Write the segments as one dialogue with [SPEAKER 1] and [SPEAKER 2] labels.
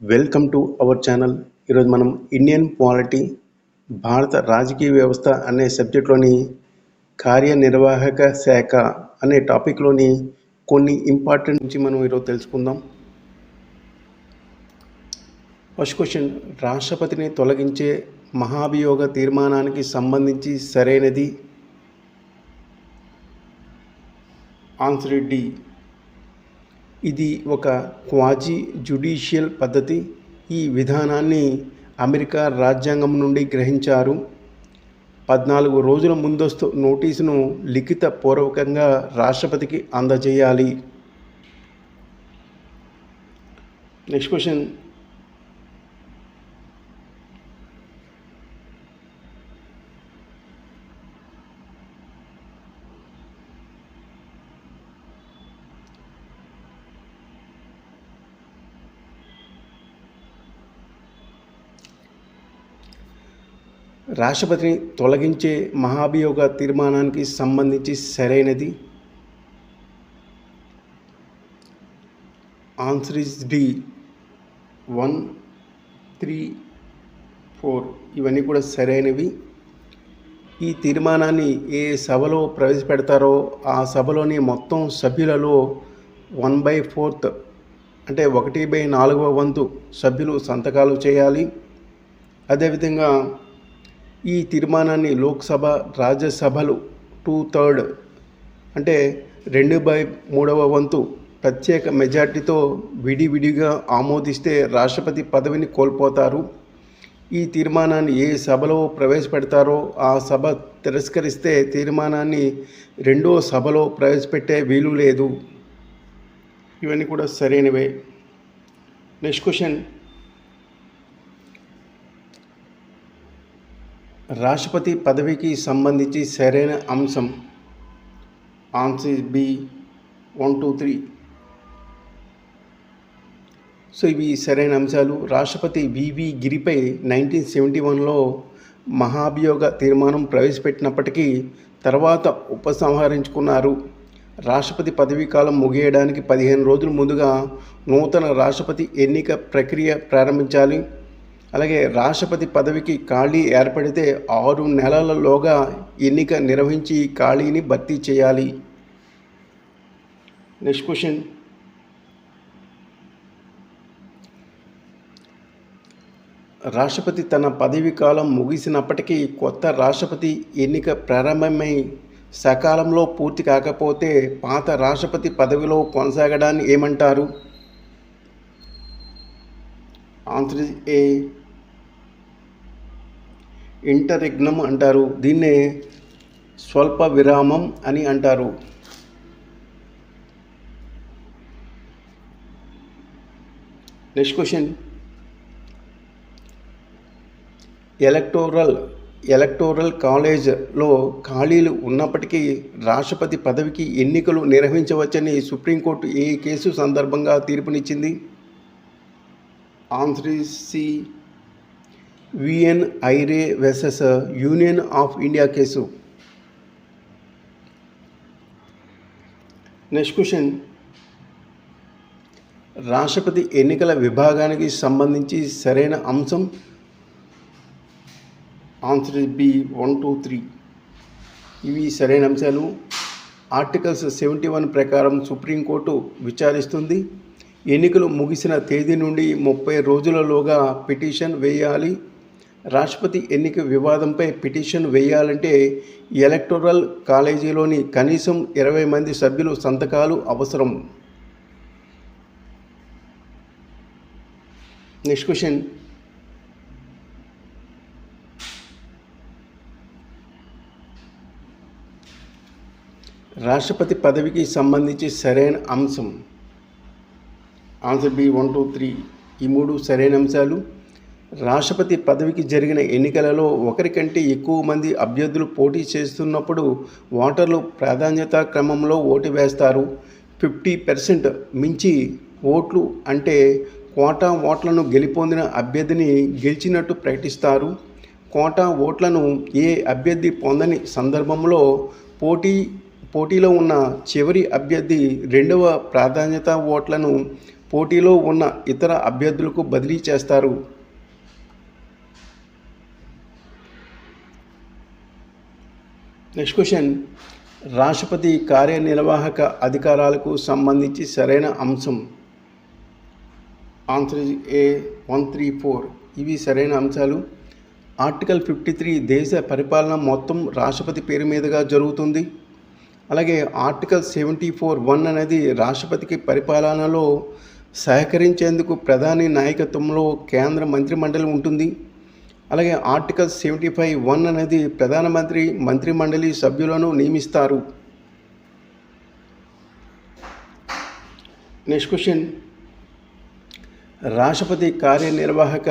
[SPEAKER 1] Welcome to our channel. ఈరోజు మనం Indian polity భారత రాజకీయ వ్యవస్థ అనే సబ్జెక్ట్లోని కార్యనిర్వాహక శాఖ అనే టాపిక్లోని కొన్ని ఇంపార్టెంట్ నుంచి మనం ఈరోజు తెలుసుకుందాం. ఫస్ట్ క్వశ్చన్ రాష్ట్రపతిని తొలగించే మహాభియోగ తీర్మానానికి సంబంధించి సరైనది? ఆన్సర్ డి ఇది ఒక క్వాజీ జ్యుడిషియల్ పద్ధతి. ఈ విధానాన్ని అమెరికా రాజ్యాంగం నుండి గ్రహించారు. పద్నాలుగు రోజుల ముందస్తు నోటీసును లిఖిత పూర్వకంగా రాష్ట్రపతికి అందజేయాలి. Next question. రాష్ట్రపతిని తొలగించే మహాభియోగ తీర్మానానికి సంబంధించి సరైనది? Answer is D one three four ఇవన్నీ కూడా సరైనవి. ఈ తీర్మానాన్ని ఏ సభలో ప్రవేశపెడతారో ఆ సభలోని మొత్తం సభ్యులలో వన్ బై ఫోర్త్ అంటే ఒకటి బై నాలుగవ వంతు సభ్యులు సంతకాలు చేయాలి. అదేవిధంగా ఈ తీర్మానాన్ని లోక్సభ రాజ్యసభలు టూ థర్డ్ అంటే రెండు బై మూడవ వంతు ప్రత్యేక మెజార్టీతో విడివిడిగా ఆమోదిస్తే రాష్ట్రపతి పదవిని కోల్పోతారు. ఈ తీర్మానాన్ని ఏ సభలో ప్రవేశపెడతారో ఆ సభ తిరస్కరిస్తే తీర్మానాన్ని రెండో సభలో ప్రవేశపెట్టే వీలు లేదు. ఇవన్నీ కూడా సరైనవే. Next question. రాష్ట్రపతి పదవికి సంబంధించి సరైన అంశం answer B one two three. So ఇవి సరైన అంశాలు. రాష్ట్రపతి వివి గిరిపై నైన్టీన్ సెవెంటీ వన్లో మహాభియోగ తీర్మానం ప్రవేశపెట్టినప్పటికీ తర్వాత ఉపసంహరించుకున్నారు. రాష్ట్రపతి పదవీ కాలం ముగియడానికి పదిహేను రోజుల ముందుగా నూతన రాష్ట్రపతి ఎన్నిక ప్రక్రియ ప్రారంభించాలి. అలాగే రాష్ట్రపతి పదవికి ఖాళీ ఏర్పడితే ఆరు నెలలలోగా ఎన్నిక నిర్వహించి ఖాళీని భర్తీ చేయాలి. నెక్స్ట్ క్వశ్చన్ రాష్ట్రపతి తన పదవి కాలం ముగిసినప్పటికీ కొత్త రాష్ట్రపతి ఎన్నిక ప్రారంభమై సకాలంలో పూర్తి కాకపోతే పాత రాష్ట్రపతి పదవిలో కొనసాగడాన్ని ఏమంటారు? ఆన్సర్ ఏ ఇంటరిగ్నమ్ అంటారు. దీన్నే స్వల్ప విరామం అని అంటారు. Next question. ఎలక్టోరల్ ఎలక్టోరల్ కాలేజ్లో ఖాళీలు ఉన్నప్పటికీ రాష్ట్రపతి పదవికి ఎన్నికలు నిర్వహించవచ్చని సుప్రీంకోర్టు ఏ కేసు సందర్భంగా తీర్పునిచ్చింది? ఆన్సర్ సి విఎన్ ఐరే versus union of India case. Next question. రాష్ట్రపతి ఎన్నికల విభాగానికి సంబంధించి సరైన అంశం answer B one two three. ఇవి సరైన అంశాలు. ఆర్టికల్స్ సెవెంటీ వన్ ప్రకారం సుప్రీంకోర్టు విచారిస్తుంది. ఎన్నికలు ముగిసిన తేదీ నుండి ముప్పై రోజులలోగా పిటిషన్ వేయాలి. రాష్ట్రపతి ఎన్నిక వివాదంపై పిటిషన్ వేయాలంటే ఎలక్టోరల్ కాలేజీలోని కనీసం ఇరవై మంది సభ్యులు సంతకాలు అవసరం. నెక్స్ట్ క్వశ్చన్ రాష్ట్రపతి పదవికి సంబంధించి సరైన అంశం. Answer B one two three ఈ మూడు సరైన అంశాలు. రాష్ట్రపతి పదవికి జరిగిన ఎన్నికలలో ఒకరికంటే ఎక్కువ మంది అభ్యర్థులు పోటీ చేస్తున్నప్పుడు ఓటర్లు ప్రాధాన్యత క్రమంలో ఓటు వేస్తారు. ఫిఫ్టీ పర్సెంట్ మించి ఓట్లు అంటే కోటా ఓట్లను గెలిపొందిన అభ్యర్థిని గెలిచినట్టు ప్రకటిస్తారు. కోటా ఓట్లను ఏ అభ్యర్థి పొందని సందర్భంలో పోటీ పోటీలో ఉన్న చివరి అభ్యర్థి రెండవ ప్రాధాన్యత ఓట్లను పోటీలో ఉన్న ఇతర అభ్యర్థులకు బదిలీ చేస్తారు. నెక్స్ట్ క్వశ్చన్ రాష్ట్రపతి కార్యనిర్వాహక అధికారాలకు సంబంధించి సరైన అంశం. Answer A one three four ఇవి సరైన అంశాలు. ఆర్టికల్ ఫిఫ్టీ త్రీ దేశ పరిపాలన మొత్తం రాష్ట్రపతి పేరు మీదుగా జరుగుతుంది. అలాగే ఆర్టికల్ సెవెంటీ ఫోర్ వన్ అనేది రాష్ట్రపతికి పరిపాలనలో సహకరించేందుకు ప్రధాని నాయకత్వంలో కేంద్ర మంత్రిమండలి ఉంటుంది. అలాగే ఆర్టికల్ సెవెంటీ ఫైవ్ వన్ అనేది ప్రధానమంత్రి మంత్రిమండలి సభ్యులను నియమిస్తారు. Next question. రాష్ట్రపతి కార్యనిర్వాహక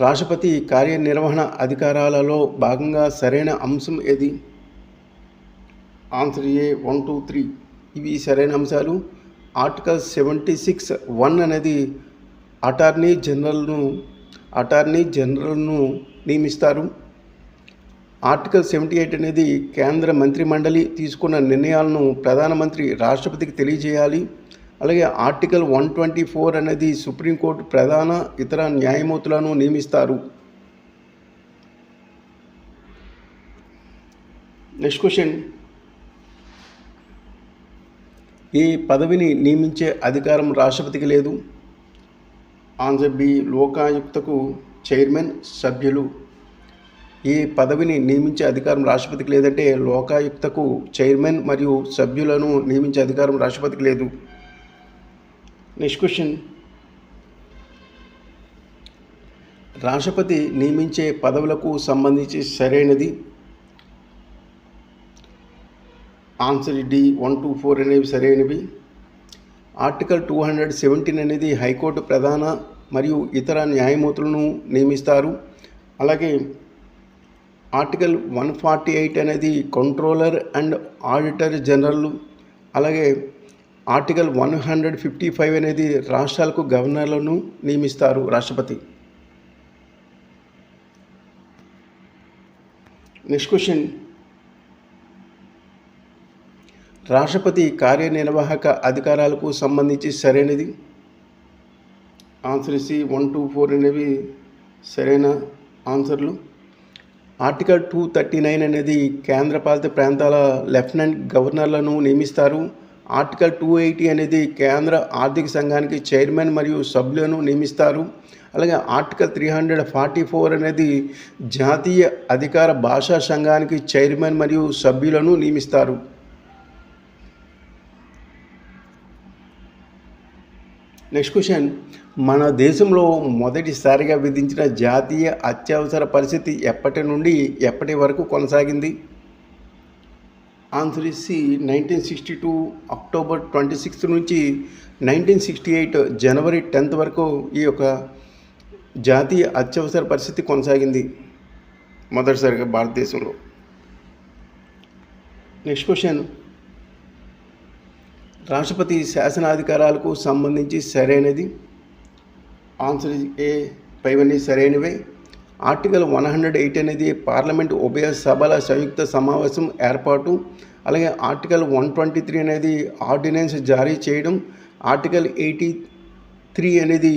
[SPEAKER 1] రాష్ట్రపతి కార్యనిర్వహణ అధికారాలలో భాగంగా సరైన అంశం ఏది? Answer A one two three. ఇవి సరైన అంశాలు. ఆర్టికల్ సెవెంటీ సిక్స్ వన్ అనేది అటార్నీ జనరల్ను అటార్నీ జనరల్ను నియమిస్తారు. ఆర్టికల్ సెవెంటీ ఎయిట్ అనేది కేంద్ర మంత్రిమండలి తీసుకున్న నిర్ణయాలను ప్రధానమంత్రి రాష్ట్రపతికి తెలియజేయాలి. అలాగే ఆర్టికల్ వన్ ట్వంటీ ఫోర్ అనేది సుప్రీంకోర్టు ప్రధాన ఇతర న్యాయమూర్తులను నియమిస్తారు. Next question. ఈ పదవిని నియమించే అధికారం రాష్ట్రపతికి లేదు. ఆన్సర్ లోకాయుక్తకు చైర్మన్ సభ్యులు. ఈ పదవిని నియమించే అధికారం రాష్ట్రపతికి లేదంటే లోకాయుక్తకు చైర్మన్ మరియు సభ్యులను నియమించే అధికారం రాష్ట్రపతికి లేదు. నెక్స్ట్ క్వశ్చన్ రాష్ట్రపతి నియమించే పదవులకు సంబంధించి సరైనది? Answer D one two four అనేవి సరైనవి. ఆర్టికల్ టూ హండ్రెడ్ సెవెంటీన్ అనేది హైకోర్టు ప్రధాన మరియు ఇతర న్యాయమూర్తులను నియమిస్తారు. అలాగే ఆర్టికల్ వన్ ఫార్టీ ఎయిట్ అనేది కంట్రోలర్ అండ్ ఆడిటర్ జనరల్. అలాగే article one hundred fifty five అనేది రాష్ట్రాలకు గవర్నర్లను నియమిస్తారు రాష్ట్రపతి. Next question. రాష్ట్రపతి కార్యనిర్వాహక అధికారాలకు సంబంధించి సరైనది? Answer C one two four అనేవి సరైన ఆన్సర్లు. ఆర్టికల్ టూ థర్టీ నైన్ అనేది కేంద్రపాలిత ప్రాంతాల లెఫ్టినెంట్ గవర్నర్లను నియమిస్తారు. ఆర్టికల్ టూ ఎయిటీ అనేది కేంద్ర ఆర్థిక సంఘానికి చైర్మన్ మరియు సభ్యులను నియమిస్తారు. అలాగే article three hundred forty four అనేది జాతీయ అధికార భాషా సంఘానికి చైర్మన్ మరియు సభ్యులను నియమిస్తారు. నెక్స్ట్ క్వశ్చన్ మన దేశంలో మొదటిసారిగా విధించిన జాతీయ అత్యవసర పరిస్థితి ఎప్పటి నుండి ఎప్పటి వరకు కొనసాగింది? Answer is C nineteen sixty two October twenty sixth నుంచి nineteen sixty eight January tenth వరకు ఈ యొక్క జాతీయ అత్యవసర పరిస్థితి కొనసాగింది మొదటిసారిగా భారతదేశంలో. నెక్స్ట్ క్వశ్చన్ రాష్ట్రపతి శాసనాధికారాలకు సంబంధించి సరైనది. ఆన్సర్ ఏ పైవన్నీ సరైనవే. ఆర్టికల్ వన్ హండ్రెడ్ ఎయిట్ అనేది పార్లమెంట్ ఉభయ సభల సంయుక్త సమావేశం ఏర్పాటు. అలాగే ఆర్టికల్ వన్ ట్వంటీ త్రీ అనేది ఆర్డినెన్స్ జారీ చేయడం. ఆర్టికల్ ఎయిటీ త్రీ అనేది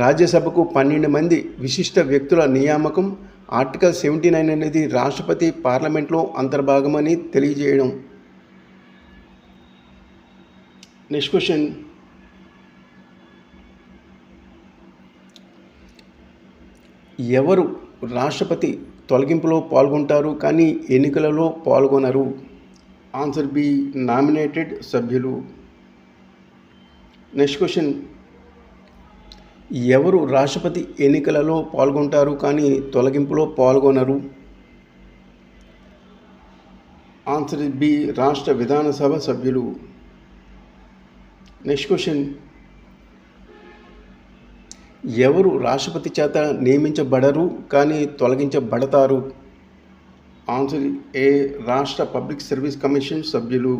[SPEAKER 1] రాజ్యసభకు పన్నెండు మంది విశిష్ట వ్యక్తుల నియామకం. ఆర్టికల్ సెవెంటీ నైన్ అనేది రాష్ట్రపతి పార్లమెంట్లో అంతర్భాగమని తెలియజేయడం. నెక్స్ట్ క్వశ్చన్ ఎవరు రాష్ట్రపతి తొలగింపులో పాల్గొంటారు కానీ ఎన్నికలలో పాల్గొనరు? ఆన్సర్ బి నామినేటెడ్ సభ్యులు. నెక్స్ట్ క్వశ్చన్ ఎవరు రాష్ట్రపతి ఎన్నికలలో పాల్గొంటారు కానీ తొలగింపులో పాల్గొనరు? ఆన్సర్ బి రాష్ట్ర విధానసభ సభ్యులు. నెక్స్ట్ క్వశ్చన్ ఎవరు రాష్ట్రపతి చేత నియమించబడరు కానీ తొలగించబడతారు? ఆన్సర్ ఏ రాష్ట్ర పబ్లిక్ సర్వీస్ కమిషన్ సభ్యులు.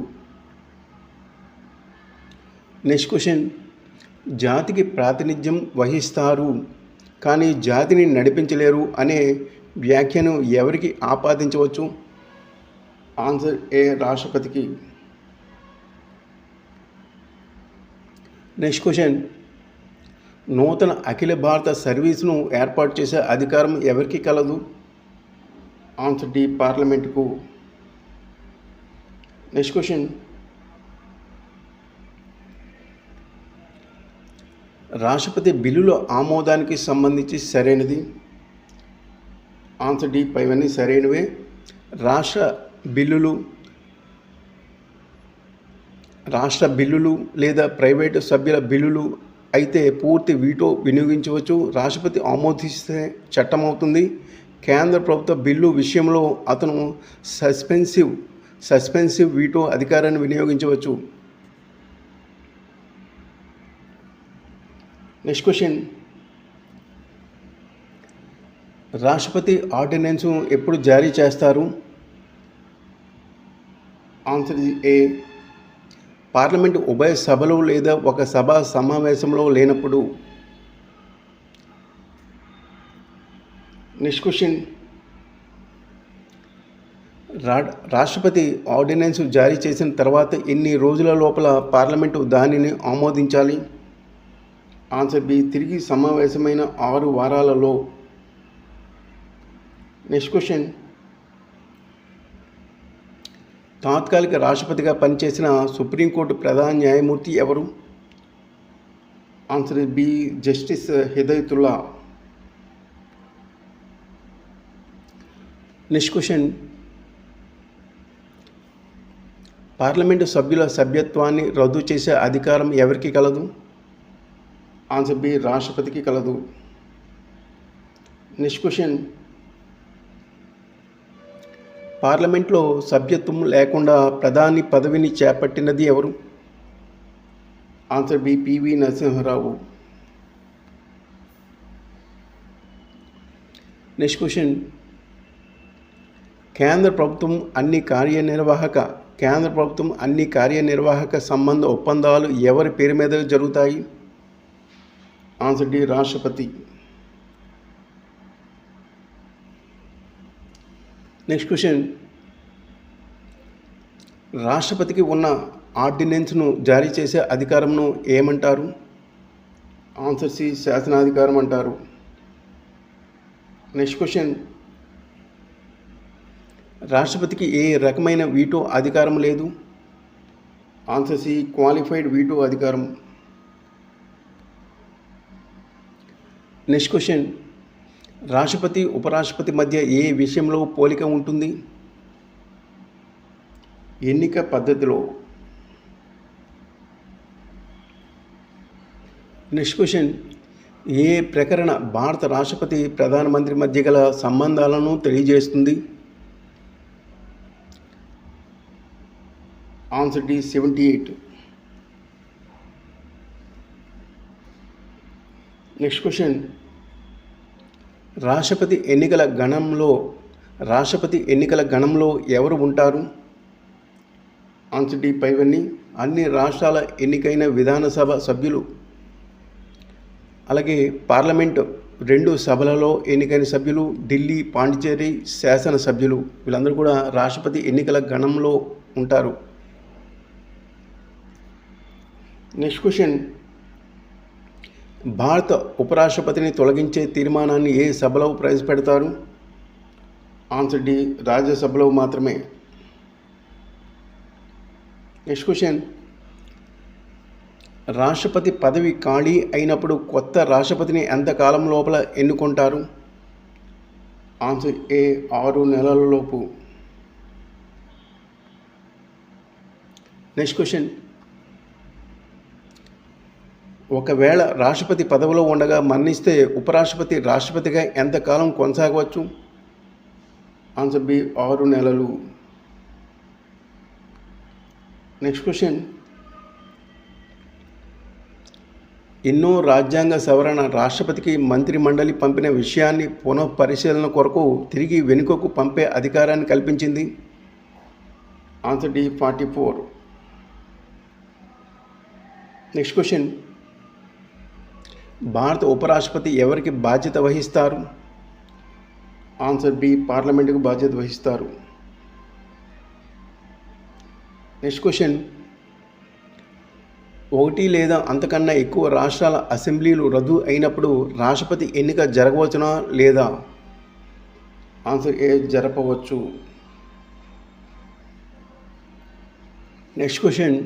[SPEAKER 1] నెక్స్ట్ క్వశ్చన్ జాతికి ప్రాతినిధ్యం వహిస్తారు కానీ జాతిని నడిపించలేరు అనే వ్యాఖ్యను ఎవరికి ఆపాదించవచ్చు? ఆన్సర్ ఏ రాష్ట్రపతికి. నెక్స్ట్ క్వశ్చన్ నూతన అఖిల భారత సర్వీస్ను ఏర్పాటు చేసే అధికారం ఎవరికి కలదు? ఆన్సర్ డి పార్లమెంటుకు నెక్స్ట్ క్వశ్చన్ రాష్ట్రపతి బిల్లుల ఆమోదానికి సంబంధించి సరైనది? ఆన్సర్ డి పైవన్నీ సరైనవే. రాష్ట్ర బిల్లులు రాష్ట్ర బిల్లులు లేదా ప్రైవేటు సభ్యుల బిల్లులు అయితే పూర్తి వీటో వినియోగించవచ్చు. రాష్ట్రపతి ఆమోదిస్తే చట్టం అవుతుంది కేంద్ర ప్రభుత్వ బిల్లు విషయంలో అతను సస్పెన్సివ్ సస్పెన్సివ్ వీటో అధికారాన్ని వినియోగించవచ్చు. Next question. రాష్ట్రపతి ఆర్డినెన్స్ ఎప్పుడు జారీ చేస్తారు? ఆన్సర్ ఏ. పార్లమెంట్ ఉభయ సభలో లేదా ఒక సభ సమావేశంలో లేనప్పుడు నెక్స్ట్ క్వశ్చన్ రా రాష్ట్రపతి ఆర్డినెన్స్ జారీ చేసిన తర్వాత ఎన్ని రోజుల లోపల పార్లమెంటు దానిని ఆమోదించాలి? ఆన్సర్ బి తిరిగి సమావేశమైన ఆరు వారాలలో. నెక్స్ట్ క్వశ్చన్ తాత్కాలిక రాష్ట్రపతిగా పనిచేసిన సుప్రీంకోర్టు ప్రధాన న్యాయమూర్తి ఎవరు? Answer B justice Hidayatullah. Next question. Parliament సభ్యుల సభ్యత్వాన్ని రద్దు చేసే అధికారం ఎవరికి కలదు? ఆన్సర్ బి రాష్ట్రపతికి కలదు. Next question. పార్లమెంట్లో సభ్యత్వం లేకుండా ప్రధాని పదవిని చేపట్టినది ఎవరు? Answer B P V Narasimha Rao. Next question. కేంద్ర ప్రభుత్వం అన్ని కార్యనిర్వాహక కేంద్ర ప్రభుత్వం అన్ని కార్యనిర్వాహక సంబంధ ఒప్పందాలు ఎవరి పేరు మీద జరుగుతాయి? ఆన్సర్ డి రాష్ట్రపతి. నెక్స్ట్ క్వశ్చన్ రాష్ట్రపతికి ఉన్న ఆర్డినెన్స్ను జారీ చేసే అధికారంను ఏమంటారు? ఆన్సర్ సి శాసనాధికారం అంటారు. నెక్స్ట్ క్వశ్చన్ రాష్ట్రపతికి ఏ రకమైన వీటో అధికారం లేదు? ఆన్సర్ సి క్వాలిఫైడ్ వీటో అధికారం. నెక్స్ట్ క్వశ్చన్ రాష్ట్రపతి ఉపరాష్ట్రపతి మధ్య ఏ విషయంలో పోలిక ఉంటుంది? ఎన్నిక పద్ధతిలో. Next question. ఏ ప్రకరణ భారత రాష్ట్రపతి ప్రధానమంత్రి మధ్య గల సంబంధాలను తెలియజేస్తుంది? Answer D seventy eight. Next question. రాష్ట్రపతి ఎన్నికల గణంలో రాష్ట్రపతి ఎన్నికల గణంలో ఎవరు ఉంటారు? ఆన్సిటీ పైవన్నీ అన్ని. రాష్ట్రాల ఎన్నికైన విధానసభ సభ్యులు. అలాగే పార్లమెంటు రెండు సభలలో ఎన్నికైన సభ్యులు ఢిల్లీ పాండిచేరి శాసన సభ్యులు. వీళ్ళందరూ కూడా రాష్ట్రపతి ఎన్నికల గణంలో ఉంటారు. నెక్స్ట్ క్వశ్చన్ భారత ఉపరాష్ట్రపతిని తొలగించే తీర్మానాన్ని ఏ సభలో ప్రవేశపెడతారు ఆన్సర్ డి రాజ్యసభలో మాత్రమే. నెక్స్ట్ క్వశ్చన్ రాష్ట్రపతి పదవి ఖాళీ అయినప్పుడు కొత్త రాష్ట్రపతిని ఎంతకాలం లోపల ఎన్నుకుంటారు? ఆన్సర్ ఏ ఆరు నెలల లోపు. నెక్స్ట్ క్వశ్చన్ ఒకవేళ రాష్ట్రపతి పదవిలో ఉండగా మరణిస్తే ఉపరాష్ట్రపతి రాష్ట్రపతిగా ఎంతకాలం కొనసాగవచ్చు? ఆన్సర్ బి ఆరు నెలలు. Next question. ఎన్నో రాజ్యాంగ సవరణ రాష్ట్రపతికి మంత్రి మండలి పంపిన విషయాన్ని పునఃపరిశీలన కొరకు తిరిగి వెనుకకు పంపే అధికారాన్ని కల్పించింది? Answer D forty four. Next question. భారత ఉపరాష్ట్రపతి ఎవరికి బాధ్యత వహిస్తారు? ఆన్సర్ బి పార్లమెంటుకు బాధ్యత వహిస్తారు. Next question. ఒకటి లేదా అంతకన్నా ఎక్కువ రాష్ట్రాల అసెంబ్లీలు రద్దు అయినప్పుడు రాష్ట్రపతి ఎన్నిక జరగవచ్చునా లేదా? Answer A జరపవచ్చు. Next question.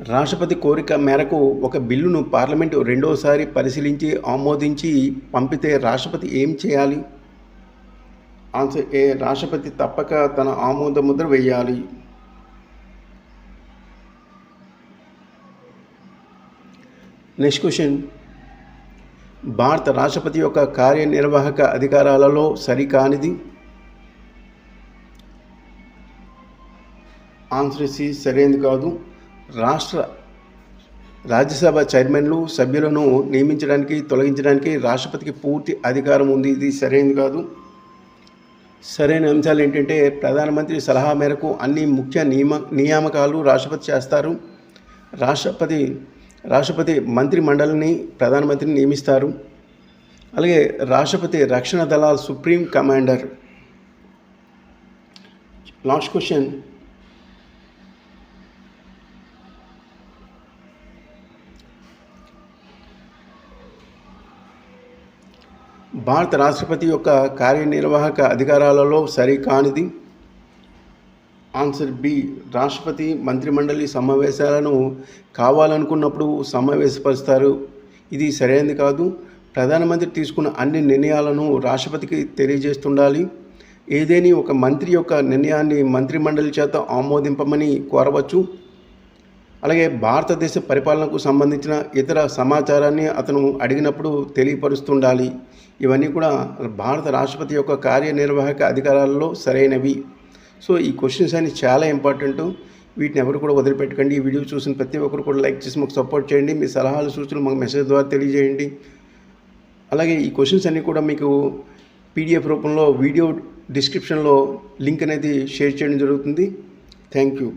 [SPEAKER 1] రాష్ట్రపతి కోరిక మేరకు ఒక బిల్లును పార్లమెంటు రెండోసారి పరిశీలించి ఆమోదించి పంపితే రాష్ట్రపతి ఏం చేయాలి? ఆన్సర్ ఏ రాష్ట్రపతి తప్పక తన ఆమోద ముద్ర వేయాలి. Next question. భారత రాష్ట్రపతి యొక్క కార్యనిర్వాహక అధికారాలలో సరికానిది? ఆన్సర్ సి సరైనది కాదు. రాష్ట్ర రాజ్యసభ చైర్మన్లు సభ్యులను నియమించడానికి తొలగించడానికి రాష్ట్రపతికి పూర్తి అధికారం ఉంది. ఇది సరైనది కాదు. సరైన అంశాలు ఏంటంటే ప్రధానమంత్రి సలహా మేరకు అన్ని ముఖ్య నియమ నియామకాలు రాష్ట్రపతి చేస్తారు. రాష్ట్రపతి రాష్ట్రపతి మంత్రి మండలిని ప్రధానమంత్రిని నియమిస్తారు. అలాగే రాష్ట్రపతి రక్షణ దళాల సుప్రీం కమాండర్. Last question. భారత రాష్ట్రపతి యొక్క కార్యనిర్వాహక అధికారాలలో సరికానిది. ఆన్సర్ బి రాష్ట్రపతి మంత్రిమండలి సమావేశాలను కావాలనుకున్నప్పుడు సమావేశపరుస్తారు. ఇది సరైనది కాదు. ప్రధానమంత్రి తీసుకున్న అన్ని నిర్ణయాలను రాష్ట్రపతికి తెలియజేస్తుండాలి. ఏదేని ఒక మంత్రి యొక్క నిర్ణయాన్ని మంత్రిమండలి చేత ఆమోదింపమని కోరవచ్చు. అలాగే భారతదేశ పరిపాలనకు సంబంధించిన ఇతర సమాచారాన్ని అతను అడిగినప్పుడు తెలియపరుస్తుండాలి. ఇవన్నీ కూడా భారత రాష్ట్రపతి యొక్క కార్యనిర్వాహక అధికారాలలో సరైనవి. సో ఈ క్వశ్చన్స్ అన్ని చాలా ఇంపార్టెంట్ వీటిని ఎవరు కూడా వదిలిపెట్టకండి. ఈ వీడియో చూసిన ప్రతి ఒక్కరు కూడా లైక్ చేసి మాకు సపోర్ట్ చేయండి. మీ సలహాలు సూచనలు మాకు మెసేజ్ ద్వారా తెలియజేయండి. అలాగే ఈ క్వశ్చన్స్ అన్నీ కూడా మీకు పీడిఎఫ్ రూపంలో వీడియో డిస్క్రిప్షన్లో లింక్ అనేది షేర్ చేయడం జరుగుతుంది. Thank you